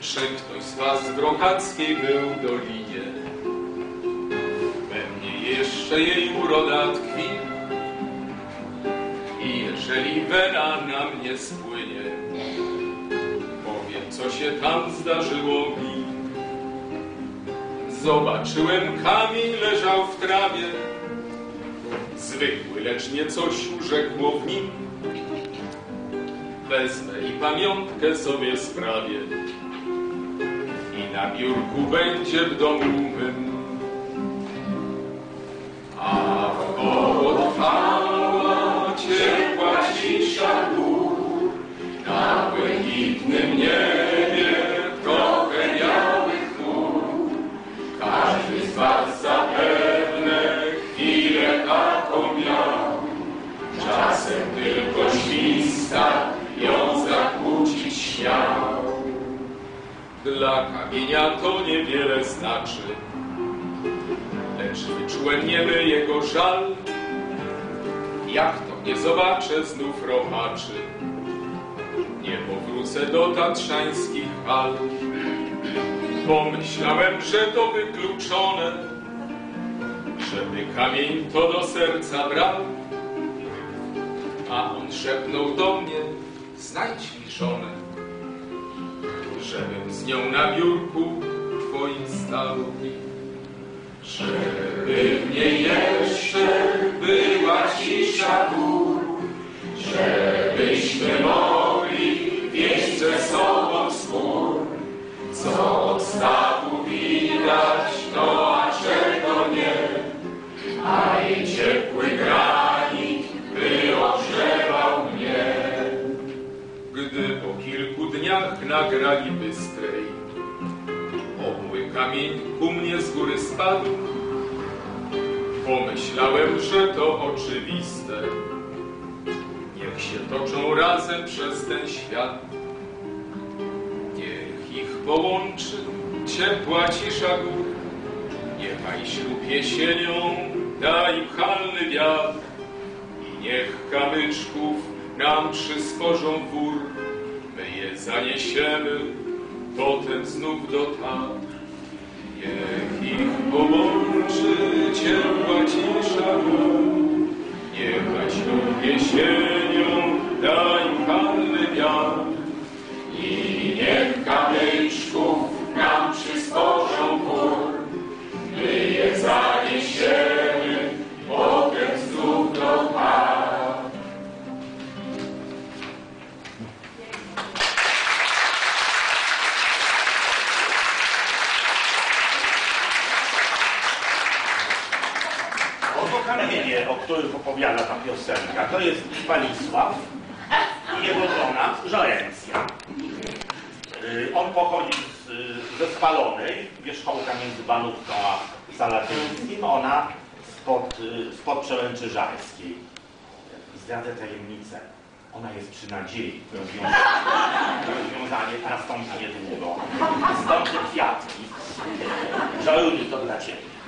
Czy ktoś z was w Brokackiej był dolinie? We mnie jeszcze jej uroda tkwi. I jeżeli wena na mnie spłynie Powiem, co się tam zdarzyło mi. Zobaczyłem kamień leżał w trawie. Zwykły, lecz nie coś urzekło w nim. Wezmę i pamiątkę sobie sprawię na biurku będzie w domu mym. A wokoło trwała ciepła cisza gór. Na błękitnym niebie trochę białych chmur. Każdy z was zapewne chwilę taką miał. Czasem tylko śwista Dla kamienia to niewiele znaczy, lecz wyczułem niemy jego żal. Jak to nie zobaczę znów romaczy, nie powrócę do tatrzańskich hal. Pomyślałem, że to wykluczone, żeby kamień to do serca brał. A on szepnął do mnie, znajdź mi żonę, żebym z nią na biurku twoim stał. Żeby w niej jeszcze dniach nagrali bystrej, obły kamień ku mnie z góry spadł, pomyślałem, że to oczywiste. Niech się toczą razem przez ten świat. Niech ich połączy ciepła cisza gór. Niechaj ślub jesienią da im halny wiatr. I niech kamyczków nam przysporzą wór. Je zaniesiemy, potem znów do Tatr. Niech ich połączy ciepła cisza kamienie, o których opowiada ta piosenka, to jest Stanisław i jego żona Żorencja. Y, On pochodzi z, ze Spalonej, wierzchołka między Banówką a Salatyńskim, ona spod, y, spod Przełęczy Żarskiej. Zdradzę tajemnicę. Ona jest przy nadziei. Rozwiąza rozwiązanie nastąpi niedługo. Stąd kwiatki. Żaluję to dla Ciebie.